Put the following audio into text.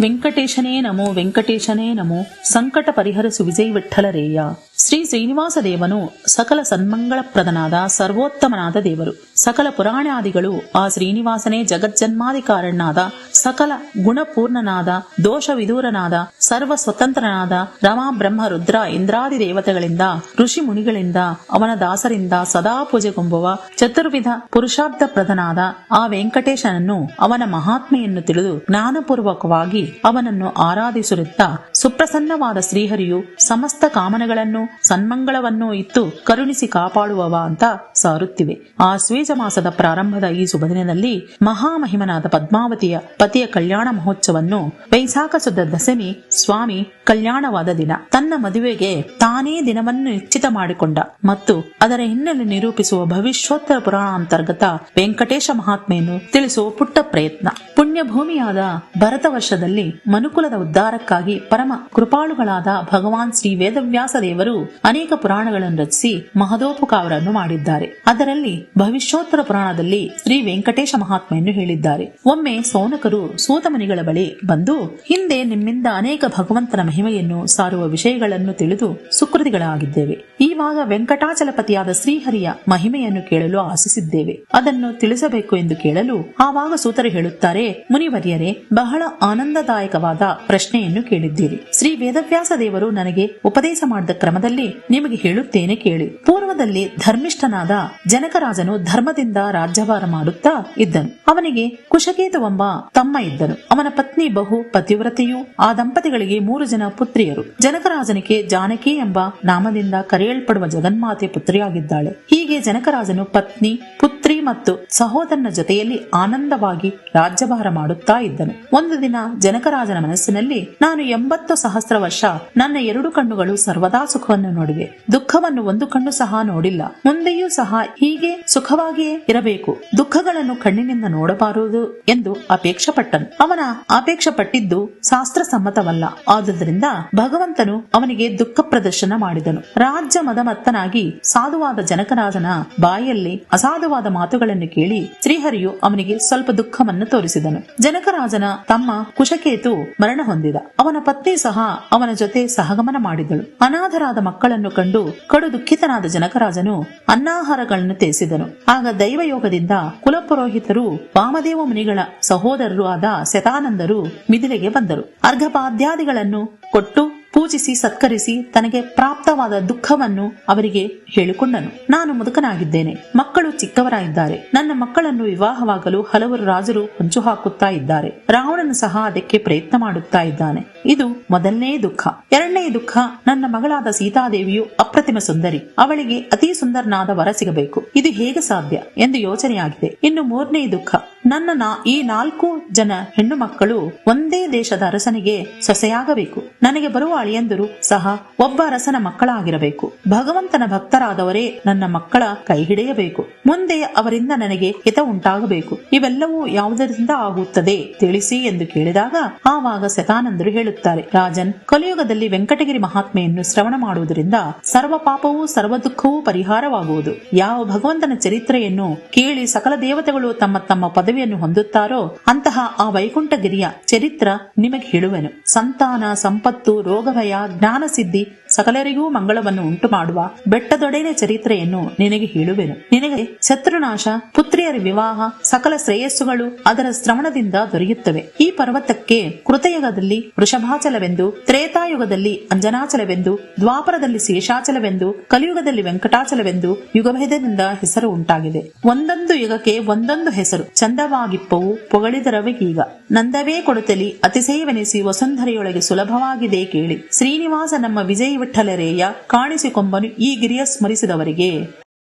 ವೆಂಕಟೇಶನೇ ನಮೋ ವೆಂಕಟೇಶನೇ ನಮೋ ಸಂಕಟ ಪರಿಹರಿಸು ವಿಜಯ ವಿಠಲರೇಯ ಶ್ರೀ ಶ್ರೀನಿವಾಸ ದೇವನು ಸಕಲ ಸನ್ಮಂಗಳಪ್ರದನಾದ ಸರ್ವೋತ್ತಮನಾದ ದೇವರು ಸಕಲ ಪುರಾಣಾದಿಗಳು ಆ ಶ್ರೀನಿವಾಸನೇ ಜಗಜ್ಜನ್ಮಾಧಿಕಾರನಾದ ಸಕಲ ಗುಣಪೂರ್ಣನಾದ ದೋಷ ವಿದೂರನಾದ ಸರ್ವ ಸ್ವತಂತ್ರನಾದ ರಮಾ ಬ್ರಹ್ಮ ರುದ್ರ ಇಂದ್ರಾದಿ ದೇವತೆಗಳಿಂದ ಋಷಿ ಮುನಿಗಳಿಂದ ಅವನ ದಾಸರಿಂದ ಸದಾ ಪೂಜೆಗೊಂಬುವ ಚತುರ್ವಿಧ ಪುರುಷಾರ್ಥ ಪ್ರಧನಾದ ಆ ವೆಂಕಟೇಶನನ್ನು ಅವನ ಮಹಾತ್ಮೆಯನ್ನು ತಿಳಿದು ಜ್ಞಾನಪೂರ್ವಕವಾಗಿ ಅವನನ್ನು ಆರಾಧಿಸುತ್ತಾ ಸುಪ್ರಸನ್ನವಾದ ಶ್ರೀಹರಿಯು ಸಮಸ್ತ ಕಾಮನೆಗಳನ್ನು, ಸನ್ಮಂಗಳವನ್ನು ಇತ್ತು ಕರುಣಿಸಿ ಕಾಪಾಡುವವ ಅಂತ ಸಾರುತ್ತಿವೆ. ಆ ಸ್ವೀಜ ಮಾಸದ ಪ್ರಾರಂಭದ ಈ ಶುಭದಿನದಲ್ಲಿ ಮಹಾಮಹಿಮನಾದ ಪದ್ಮಾವತಿಯ ಪತಿಯ ಕಲ್ಯಾಣ ಮಹೋತ್ಸವವನ್ನು ವೈಸಾಖ ಶುದ್ಧ ದಶಮಿ ಸ್ವಾಮಿ ಕಲ್ಯಾಣವಾದ ದಿನ. ತನ್ನ ಮದುವೆಗೆ ತಾನೇ ದಿನವನ್ನು ನಿಶ್ಚಿತ ಮಾಡಿಕೊಂಡ ಮತ್ತು ಅದರ ಹಿನ್ನೆಲೆ ನಿರೂಪಿಸುವ ಭವಿಷ್ಯೋತ್ತರ ಪುರಾಣ ಅಂತರ್ಗತ ವೆಂಕಟೇಶ ಮಹಾತ್ಮೆಯನ್ನು ತಿಳಿಸುವ ಪುಟ್ಟ ಪ್ರಯತ್ನ. ಪುಣ್ಯಭೂಮಿಯಾದ ಭರತ ವರ್ಷದಲ್ಲಿ ಮನುಕುಲದ ಉದ್ಧಾರಕ್ಕಾಗಿ ಪರಮ ಕೃಪಾಳುಗಳಾದ ಭಗವಾನ್ ಶ್ರೀ ವೇದವ್ಯಾಸ ದೇವರು ಅನೇಕ ಪುರಾಣಗಳನ್ನು ರಚಿಸಿ ಮಹದೋಪಕಾರವನ್ನು ಮಾಡಿದ್ದಾರೆ. ಅದರಲ್ಲಿ ಭವಿಷ್ಯೋತ್ತರ ಪುರಾಣದಲ್ಲಿ ಶ್ರೀ ವೆಂಕಟೇಶ ಮಹಾತ್ಮೆಯನ್ನು ಹೇಳಿದ್ದಾರೆ. ಒಮ್ಮೆ ಸೌನಕರು ಸೂತಮನಿಗಳ ಬಳಿ ಬಂದು, ಹಿಂದೆ ನಿಮ್ಮಿಂದ ಅನೇಕ ಭಗವಂತನ ಮಹಿಮೆಯನ್ನು ಸಾರುವ ವಿಷಯಗಳನ್ನು ತಿಳಿದು ಸುಕೃತಿಗಳಾಗಿದ್ದೇವೆ. ಈವಾಗ ವೆಂಕಟಾಚಲಪತಿಯಾದ ಶ್ರೀಹರಿಯ ಮಹಿಮೆಯನ್ನು ಕೇಳಲು ಆಶಿಸಿದ್ದೇವೆ. ಅದನ್ನು ತಿಳಿಸಬೇಕು ಎಂದು ಕೇಳಲು ಆವಾಗ ಸೂತರು ಹೇಳುತ್ತಾರೆ, ಮುನಿವರ್ಯರೇ, ಬಹಳ ಆನಂದದಾಯಕವಾದ ಪ್ರಶ್ನೆಯನ್ನು ಕೇಳಿದ್ದೀರಿ. ಶ್ರೀ ವೇದವ್ಯಾಸ ದೇವರು ನನಗೆ ಉಪದೇಶ ಮಾಡಿದ ಕ್ರಮದಲ್ಲಿ ನಿಮಗೆ ಹೇಳುತ್ತೇನೆ ಕೇಳಿ. ಪೂರ್ವದಲ್ಲಿ ಧರ್ಮಿಷ್ಠನಾದ ಜನಕರಾಜನು ಧರ್ಮದಿಂದ ರಾಜ್ಯಭಾರ ಮಾಡುತ್ತಾ ಇದ್ದನು. ಅವನಿಗೆ ಕುಶಕೇತುವೆಂಬ ತಮ್ಮ ಇದ್ದನು. ಅವನ ಪತ್ನಿ ಬಹು ಪತಿವ್ರತೆಯು ಆ ದಂಪತಿಗಳಿಗೆ ಮೂರು ಜನ ಪುತ್ರಿಯರು. ಜನಕರಾಜನಿಗೆ ಜಾನಕಿ ಎಂಬ ನಾಮದಿಂದ ಕರೆಯಲ್ಪಡುವ ಜಗನ್ಮಾತೆ ಪುತ್ರಿಯಾಗಿದ್ದಾಳೆ. ಹೀಗೆ ಜನಕರಾಜನು ಪತ್ನಿ, ಪುತ್ರಿ ಮತ್ತು ಸಹೋದರನ ಜೊತೆಯಲ್ಲಿ ಆನಂದವಾಗಿ ರಾಜ್ಯಭಾರ ಮಾಡುತ್ತಾ ಇದ್ದನು. ಒಂದು ದಿನ ಜನಕರಾಜನ ಮನಸ್ಸಿನಲ್ಲಿ, ನಾನು ಎಂಬತ್ತು ಸಹಸ್ರ ವರ್ಷ ನನ್ನ ಎರಡು ಕಣ್ಣುಗಳು ಸರ್ವದಾ ಸುಖವನ್ನು ನೋಡಿವೆ. ದುಃಖವನ್ನು ಒಂದು ಕಣ್ಣು ಸಹ ನೋಡಿಲ್ಲ. ಮುಂದೆಯೂ ಸಹ ಹೀಗೆ ಸುಖವಾಗಿಯೇ ಇರಬೇಕು. ದುಃಖಗಳನ್ನು ಕಣ್ಣಿನಿಂದ ನೋಡಬಾರದು ಎಂದು ಅಪೇಕ್ಷೆ ಪಟ್ಟನು ಅವನ ಅಪೇಕ್ಷೆ ಪಟ್ಟಿದ್ದು ಶಾಸ್ತ್ರ ಸಮ್ಮತವಲ್ಲ ಆದುದರಿಂದ ಭಗವಂತನು ಅವನಿಗೆ ದುಃಖ ಪ್ರದರ್ಶನ ಮಾಡಿದನು. ರಾಜ್ಯ ಮದಮತ್ತನಾಗಿ ಸಾಧುವಾದ ಜನಕರಾಜನ ಬಾಯಲ್ಲಿ ಅಸಾಧುವಾದ ಮಾತುಗಳನ್ನು ಕೇಳಿ ಶ್ರೀಹರಿಯು ಅವನಿಗೆ ಸ್ವಲ್ಪ ದುಃಖವನ್ನು ತೋರಿಸಿದನು. ಜನಕರಾಜನ ತಮ್ಮ ಕುಶಕೇತು ಮರಣ ಹೊಂದಿದ. ಅವನ ಪತ್ನಿ ಸಹ ಅವನ ಜೊತೆ ಸಹಗಮನ ಮಾಡಿದಳು. ಅನಾಥರಾದ ಮಕ್ಕಳನ್ನು ಕಂಡು ಕಡು ದುಃಖಿತನಾದ ಜನಕರಾಜನು ಅನ್ನಾಹಾರಗಳನ್ನು ತೇಸಿದನು. ಆಗ ದೈವಯೋಗದಿಂದ ಕುಲಪುರೋಹಿತರು, ವಾಮದೇವ ಮುನಿಗಳ ಸಹೋದರರು ಆದ ಶತಾನಂದರು ಮಿದಿಲೆಗೆ ಬಂದರು. ಅರ್ಘಪಾದ್ಯಾದಿಗಳನ್ನು ಕೊಟ್ಟು ಪೂಜಿಸಿ ಸತ್ಕರಿಸಿ ತನಗೆ ಪ್ರಾಪ್ತವಾದ ದುಃಖವನ್ನು ಅವರಿಗೆ ಹೇಳಿಕೊಂಡನು. ನಾನು ಮುದುಕನಾಗಿದ್ದೇನೆ, ಮಕ್ಕಳು ಚಿಕ್ಕವರಾಗಿದ್ದಾರೆ. ನನ್ನ ಮಕ್ಕಳನ್ನು ವಿವಾಹವಾಗಲು ಹಲವರು ರಾಜರು ಹೊಂಚು ಹಾಕುತ್ತಾ ಇದ್ದಾರೆ. ರಾವಣನು ಸಹ ಅದಕ್ಕೆ ಪ್ರಯತ್ನ ಮಾಡುತ್ತಾ ಇದ್ದಾನೆ. ಇದು ಮೊದಲನೇ ದುಃಖ. ಎರಡನೇ ದುಃಖ, ನನ್ನ ಮಗಳಾದ ಸೀತಾದೇವಿಯು ಅಪ್ರತಿಮ ಸುಂದರಿ. ಅವಳಿಗೆ ಅತಿ ಸುಂದರನಾದ ವರ ಸಿಗಬೇಕು. ಇದು ಹೇಗೆ ಸಾಧ್ಯ ಎಂದು ಯೋಚನೆಯಾಗಿದೆ. ಇನ್ನು ಮೂರನೇ ದುಃಖ, ನನ್ನ ಈ ನಾಲ್ಕು ಜನ ಹೆಣ್ಣು ಮಕ್ಕಳು ಒಂದೇ ದೇಶದ ಅರಸನಿಗೆ ಸೊಸೆಯಾಗಬೇಕು. ನನಗೆ ಬರುವ ಅಳಿಯಂದರು ಸಹ ಒಬ್ಬ ಅರಸನ ಮಕ್ಕಳಾಗಿರಬೇಕು. ಭಗವಂತನ ಭಕ್ತರಾದವರೇ ನನ್ನ ಮಕ್ಕಳ ಕೈ ಹಿಡಿಯಬೇಕು ಮುಂದೆ ಅವರಿಂದ ನನಗೆ ಹಿತ ಉಂಟಾಗಬೇಕು. ಇವೆಲ್ಲವೂ ಯಾವುದರಿಂದ ಆಗುತ್ತದೆ ತಿಳಿಸಿ ಎಂದು ಕೇಳಿದಾಗ ಆವಾಗ ಶತಾನಂದರು ಹೇಳುತ್ತಾರೆ. ರಾಜನ್, ಕಲಿಯುಗದಲ್ಲಿ ವೆಂಕಟಗಿರಿ ಮಹಾತ್ಮೆಯನ್ನು ಶ್ರವಣ ಮಾಡುವುದರಿಂದ ಸರ್ವ ಪಾಪವೂ ಸರ್ವ ದುಃಖವೂ ಪರಿಹಾರವಾಗುವುದು. ಯಾವ ಭಗವಂತನ ಚರಿತ್ರೆಯನ್ನು ಕೇಳಿ ಸಕಲ ದೇವತೆಗಳು ತಮ್ಮ ತಮ್ಮ ಪದವಿಯನ್ನು ಹೊಂದುತ್ತಾರೋ ಅಂತಹ ಆ ವೈಕುಂಠಗಿರಿಯ ಚರಿತ್ರ ನಿಮಗೆ ಹೇಳುವೆನು. ಸಂತಾನ, ಸಂಪತ್ತು, ರೋಗಭಯ, ಜ್ಞಾನ ಸಿದ್ಧಿ ಸಕಲರಿಗೂ ಮಂಗಳವನ್ನು ಉಂಟು ಮಾಡುವ ಬೆಟ್ಟದೊಡೆಯ ಚರಿತ್ರೆಯನ್ನು ನಿನಗೆ ಹೇಳುವೆನು. ನಿನಗೆ ಶತ್ರುನಾಶ, ಪುತ್ರಿಯರ ವಿವಾಹ, ಸಕಲ ಶ್ರೇಯಸ್ಸುಗಳು ಅದರ ಶ್ರವಣದಿಂದ ದೊರೆಯುತ್ತವೆ. ಈ ಪರ್ವತಕ್ಕೆ ಕೃತಯುಗದಲ್ಲಿ ವೃಷಭಾಚಲವೆಂದು ತ್ರೇತಾಯುಗದಲ್ಲಿ ಅಂಜನಾಚಲವೆಂದು, ದ್ವಾಪರದಲ್ಲಿ ಶೇಷಾಚಲವೆಂದು, ಕಲಿಯುಗದಲ್ಲಿ ವೆಂಕಟಾಚಲವೆಂದು ಯುಗಭೇದದಿಂದ ಹೆಸರು ಉಂಟಾಗಿದೆ. ಒಂದೊಂದು ಯುಗಕ್ಕೆ ಒಂದೊಂದು ಹೆಸರು. ಚಂದವಾಗಿಪ್ಪವು ಪೊಗಳಿದರವಿಗೀಗ. ನಂದವೇ ಕೊಡುತ್ತಲಿ ಅತಿಶಯವೆನಿಸಿ ವಸುಂಧರೆಯೊಳಗೆ ಸುಲಭವಾಗಿದೆ ಕೇಳಿ. ಶ್ರೀನಿವಾಸ ನಮ್ಮ ವಿಜಯ ವಿಠಲರೇಯ ಕಾಣಿಸಿಕೊಂಬನು ಈ ಗಿರಿಯ ಸ್ಮರಿಸಿದವರಿಗೆ.